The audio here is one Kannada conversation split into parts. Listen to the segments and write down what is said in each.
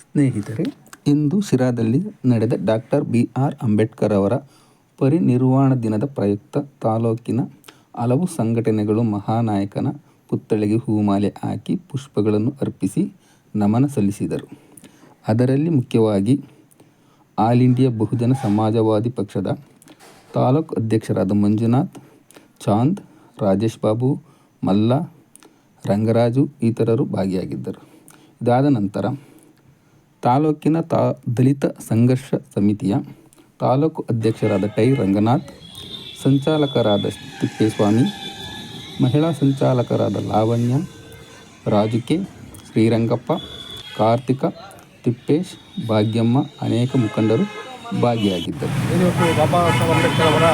ಸ್ನೇಹಿತರೆ, ಇಂದು ಶಿರಾದಲ್ಲಿ ನಡೆದ ಡಾಕ್ಟರ್ ಬಿ ಆರ್ ಅಂಬೇಡ್ಕರ್ ಅವರ ಪರಿನಿರ್ವಾಣ ದಿನದ ಪ್ರಯುಕ್ತ ತಾಲೂಕಿನ ಹಲವು ಸಂಘಟನೆಗಳು ಮಹಾನಾಯಕನ ಪುತ್ಥಳಿಗೆ ಹೂಮಾಲೆ ಹಾಕಿ ಪುಷ್ಪಗಳನ್ನು ಅರ್ಪಿಸಿ ನಮನ ಸಲ್ಲಿಸಿದರು. ಅದರಲ್ಲಿ ಮುಖ್ಯವಾಗಿ ಆಲ್ ಇಂಡಿಯಾ ಬಹುಜನ ಸಮಾಜವಾದಿ ಪಕ್ಷದ ತಾಲೂಕು ಅಧ್ಯಕ್ಷರಾದ ಮಂಜುನಾಥ್, ಚಾಂದ್, ರಾಜೇಶ್ ಬಾಬು, ಮಲ್ಲ, ರಂಗರಾಜು ಇತರರು ಭಾಗಿಯಾಗಿದ್ದರು. ಇದಾದ ನಂತರ ತಾಲೂಕಿನ ತಾ, ದಲಿತ ಸಂಘರ್ಷ ಸಮಿತಿಯ ತಾಲೂಕು ಅಧ್ಯಕ್ಷರಾದ ಟೈ ರಂಗನಾಥ್, ಸಂಚಾಲಕರಾದ ತಿಪ್ಪೇಸ್ವಾಮಿ ಮಹಿಳಾ ಸಂಚಾಲಕರಾದ ಲಾವಣ್ಯ, ರಾಜುಕೆ, ಶ್ರೀರಂಗಪ್ಪ, ಕಾರ್ತಿಕ, ತಿಪ್ಪೇಶ್, ಭಾಗ್ಯಮ್ಮ ಅನೇಕ ಮುಖಂಡರು ಭಾಗಿಯಾಗಿದ್ದರು. ಇವತ್ತು ಬಾಬಾ ಸಾಹೇಬ್ ಅಂಬೇಡ್ಕರ್ ಅವರ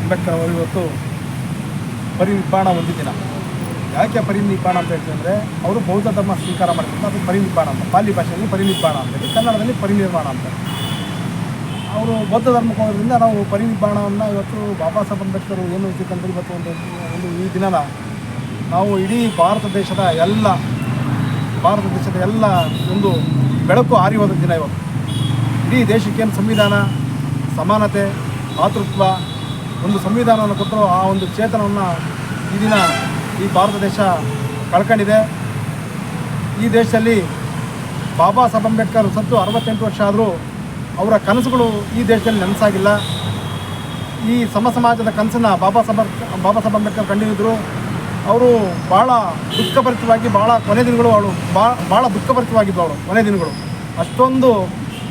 ಅಂಬೇಡ್ಕರ್ ಅವರು ಇವತ್ತು ಪರಿನಿರ್ಮಾಣ ಹೊಂದಿದ್ದಿನ ಯಾಕೆ ಪರಿನಿಬ್ಬಾಣ ಅಂತ ಹೇಳ್ತೀವಿ ಅಂದರೆ ಅವರು ಬೌದ್ಧ ಧರ್ಮ ಸ್ವೀಕಾರ ಮಾಡಿದ್ರು ಅದು ಪರಿನಿಬ್ಬಾಣ ಅಂತ, ಪಾಲಿ ಭಾಷೆಯಲ್ಲಿ ಪರಿನಿಬ್ಬಾಣ ಅಂತೇಳಿ ಕನ್ನಡದಲ್ಲಿ ಪರಿನಿರ್ಮಾಣ ಅಂತ. ಅವರು ಬೌದ್ಧ ಧರ್ಮಕ್ಕೆ ಹೋಗೋದ್ರಿಂದ ನಾವು ಪರಿನಿಬ್ಬಾಣವನ್ನು ಇವತ್ತು ಬಾಬಾ ಸಾಹೇಬ್ ಅಂಬೇಡ್ಕರ್ ಏನು ಇರ್ತಕ್ಕಂಥ ಇವತ್ತು ಒಂದು ಒಂದು ಈ ದಿನನ ನಾವು ಇಡೀ ಭಾರತ ದೇಶದ ಎಲ್ಲ, ಭಾರತ ದೇಶದ ಎಲ್ಲ ಒಂದು ಬೆಳಕು ಆರಿ ಹೋದ ದಿನ ಇವತ್ತು. ಇಡೀ ದೇಶಕ್ಕೇನು ಸಂವಿಧಾನ, ಸಮಾನತೆ ಮಾತೃತ್ವ ಒಂದು ಸಂವಿಧಾನವನ್ನು ಕೊಟ್ಟರು ಆ ಒಂದು ಚೇತನವನ್ನು ಈ ದಿನ ಈ ಭಾರತ ದೇಶ ಕಳ್ಕೊಂಡಿದೆ. ಈ ದೇಶದಲ್ಲಿ ಬಾಬಾ ಸಾಹೇಬ್ ಅಂಬೇಡ್ಕರ್ ಸತ್ತು ಅರವತ್ತೆಂಟು ವರ್ಷ ಆದರೂ ಅವರ ಕನಸುಗಳು ಈ ದೇಶದಲ್ಲಿ ನನಸಾಗಿಲ್ಲ. ಈ ಸಮ ಸಮಾಜದ ಕನಸನ್ನು ಬಾಬಾ ಸಾಹೇಬ್ ಬಾಬಾ ಸಾಹೇಬ್ ಅಂಬೇಡ್ಕರ್ ಕಂಡಿದ್ದರು ಅವರು ಭಾಳ ದುಃಖಭರಿತವಾಗಿ ಭಾಳ ಕೊನೆ ದಿನಗಳು ಅವಳು ಭಾಳ ಭಾಳ ಅವಳು ಕೊನೆ ದಿನಗಳು. ಅಷ್ಟೊಂದು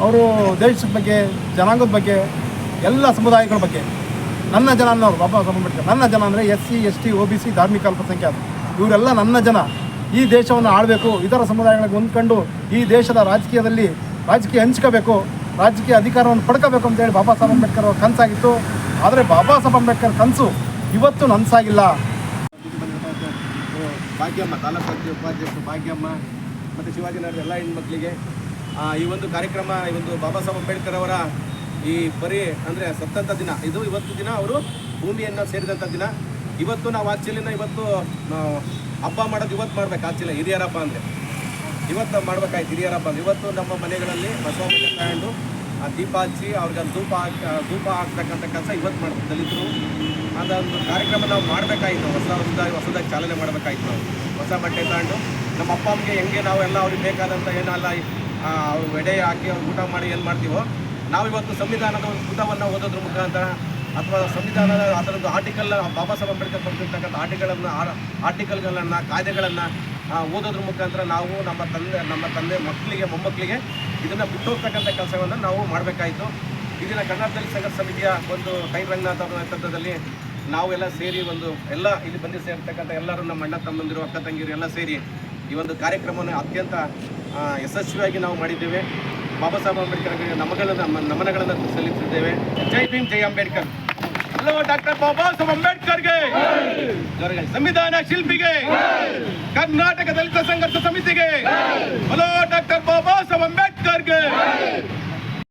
ಅವರು ದೇಶದ ಬಗ್ಗೆ, ಜನಾಂಗದ ಬಗ್ಗೆ, ಎಲ್ಲ ಸಮುದಾಯಗಳ ಬಗ್ಗೆ. ನನ್ನ ಜನ ಅನ್ನೋರು ಬಾಬಾ ಸಾಹೇಬ್ ಅಂಬೇಡ್ಕರ್ ನನ್ನ ಜನ ಅಂದರೆ S C, S T O B C, ಧಾರ್ಮಿಕ ಅಲ್ಪಸಂಖ್ಯಾತರು ಇವರೆಲ್ಲ ನನ್ನ ಜನ. ಈ ದೇಶವನ್ನು ಆಳಬೇಕು, ಇತರ ಸಮುದಾಯಗಳಿಗೆ ಹೊಂದ್ಕೊಂಡು ಈ ದೇಶದ ರಾಜಕೀಯದಲ್ಲಿ ರಾಜಕೀಯ ಹಂಚ್ಕೋಬೇಕು, ರಾಜಕೀಯ ಅಧಿಕಾರವನ್ನು ಪಡ್ಕೋಬೇಕು ಅಂತೇಳಿ ಬಾಬಾ ಸಾಹೇಬ್ ಅಂಬೇಡ್ಕರ್ ಅವ್ರ ಕನಸಾಗಿತ್ತು. ಆದರೆ ಬಾಬಾ ಸಾಹೇಬ್ ಅಂಬೇಡ್ಕರ್ ಕನಸು ಇವತ್ತು ನನಸಾಗಿಲ್ಲ. ಭಾಗ್ಯಮ್ಮ, ತಾಲೂಕು ಪಂಚಾಯತ್ ಭಾಗ್ಯಮ್ಮ, ಮತ್ತು ಶಿವಾಜಿನಗರದ ಎಲ್ಲ ಹೆಣ್ಮಕ್ಳಿಗೆ ಈ ಒಂದು ಕಾರ್ಯಕ್ರಮ, ಈ ಒಂದು ಬಾಬಾ ಸಾಹೇಬ್ ಅಂಬೇಡ್ಕರ್ ಅವರ ಈ ಬರೀ ಅಂದರೆ ಸತ್ತಂಥ ದಿನ. ಇದು ಇವತ್ತು ದಿನ ಅವರು ಭೂಮಿಯನ್ನು ಸೇರಿದಂಥ ದಿನ. ಇವತ್ತು ನಾವು ಆಕ್ಚುಲಿನ ಇವತ್ತು ಹಬ್ಬ ಮಾಡೋದು ಇವತ್ತು ಮಾಡ್ಬೇಕು ಆಕ್ಚುಲಿ ಹಿರಿಯರ ಹಬ್ಬ ಅಂದರೆ. ಇವತ್ತು ಮಾಡ್ಬೇಕಾಯ್ತು ಹಿರಿಯರ ಹಬ್ಬ. ಇವತ್ತು ನಮ್ಮ ಮನೆಗಳಲ್ಲಿ ಬಸವ ತಗೊಂಡು ಆ ದೀಪ ಹಚ್ಚಿ ಅವ್ರಿಗೆ ಧೂಪ ಹಾಕಿ ಧೂಪ ಹಾಕ್ತಕ್ಕಂಥ ಕೆಲಸ ಇವತ್ತು ಮಾಡ್ಬೇಕು. ದಲಿತರು ಅದೊಂದು ಕಾರ್ಯಕ್ರಮ ನಾವು ಮಾಡಬೇಕಾಯಿತು. ಹೊಸ ಹೊಸದಾಗಿ ಹೊಸದಾಗಿ ಚಾಲನೆ ಮಾಡಬೇಕಾಯ್ತು ನಾವು. ಹೊಸ ಬಟ್ಟೆ ತಗೊಂಡು ನಮ್ಮ ಅಪ್ಪ ಅಮ್ಮಗೆ ಹೆಂಗೆ ನಾವೆಲ್ಲ ಅವ್ರಿಗೆ ಬೇಕಾದಂಥ ಏನಲ್ಲ ಎಡೆ ಹಾಕಿ ಅವ್ರು ಊಟ ಮಾಡಿ ಏನು ಮಾಡ್ತೀವೋ ನಾವು ಇವತ್ತು ಸಂವಿಧಾನದ ಒಂದು ಪುಟವನ್ನು ಓದೋದ್ರ ಮುಖಾಂತರ ಅಥವಾ ಸಂವಿಧಾನದ ಅದರದ್ದು ಆರ್ಟಿಕಲ್ ಬಾಬಾ ಸಾಹೇಬ್ ಅಂಬೇಡ್ಕರ್ ಬರೆದಿರ್ತಕ್ಕಂಥ ಆರ್ಟಿಕಲನ್ನು ಆರ್ಟಿಕಲ್ಗಳನ್ನು ಕಾಯ್ದೆಗಳನ್ನು ಓದೋದ್ರ ಮುಖಾಂತರ ನಾವು ನಮ್ಮ ತಂದೆ ನಮ್ಮ ತಂದೆ ಮಕ್ಕಳಿಗೆ, ಮೊಮ್ಮಕ್ಕಳಿಗೆ ಇದನ್ನು ಬಿಟ್ಟೋಗ್ತಕ್ಕಂಥ ಕೆಲಸವನ್ನು ನಾವು ಮಾಡಬೇಕಾಯಿತು. ಇದನ್ನು ಕರ್ನಾಟಕ ಸಂಘ ಸಮಿತಿಯ ಒಂದು ಕೈ ರಂಗನಾಥ ನೇತೃತ್ವದಲ್ಲಿ ನಾವೆಲ್ಲ ಸೇರಿ ಒಂದು ಎಲ್ಲ ಇಲ್ಲಿ ಬಂದು ಸೇರ್ತಕ್ಕಂಥ ಎಲ್ಲರೂ ನಮ್ಮ ಅಣ್ಣ, ತಮ್ಮಂದಿರು, ಅಕ್ಕ ತಂಗಿರು ಎಲ್ಲ ಸೇರಿ ಈ ಒಂದು ಕಾರ್ಯಕ್ರಮವನ್ನು ಅತ್ಯಂತ ಯಶಸ್ವಿಯಾಗಿ ನಾವು ಮಾಡಿದ್ದೇವೆ. ಬಾಬಾ ಸಾಹೇಬ್ ಅಂಬೇಡ್ಕರ್ ಅವರಿಗೆ ನಮಗಳನ್ನು ನಮನಗಳನ್ನು ಸಲ್ಲಿಸಿದ್ದೇವೆ ಜೈ ಭೀಮ್, ಜೈ ಅಂಬೇಡ್ಕರ್. ಹಲೋ ಡಾಕ್ಟರ್ ಬಾಬಾ ಸಾಹೇಬ್ ಅಂಬೇಡ್ಕರ್ಗೆ. ಸಂವಿಧಾನ ಶಿಲ್ಪಿಗೆ. ಕರ್ನಾಟಕ ದಲಿತ ಸಂಘರ್ಷ ಸಮಿತಿಗೆ. Hello doctor Baba Saheb ಅಂಬೇಡ್ಕರ್ಗೆ.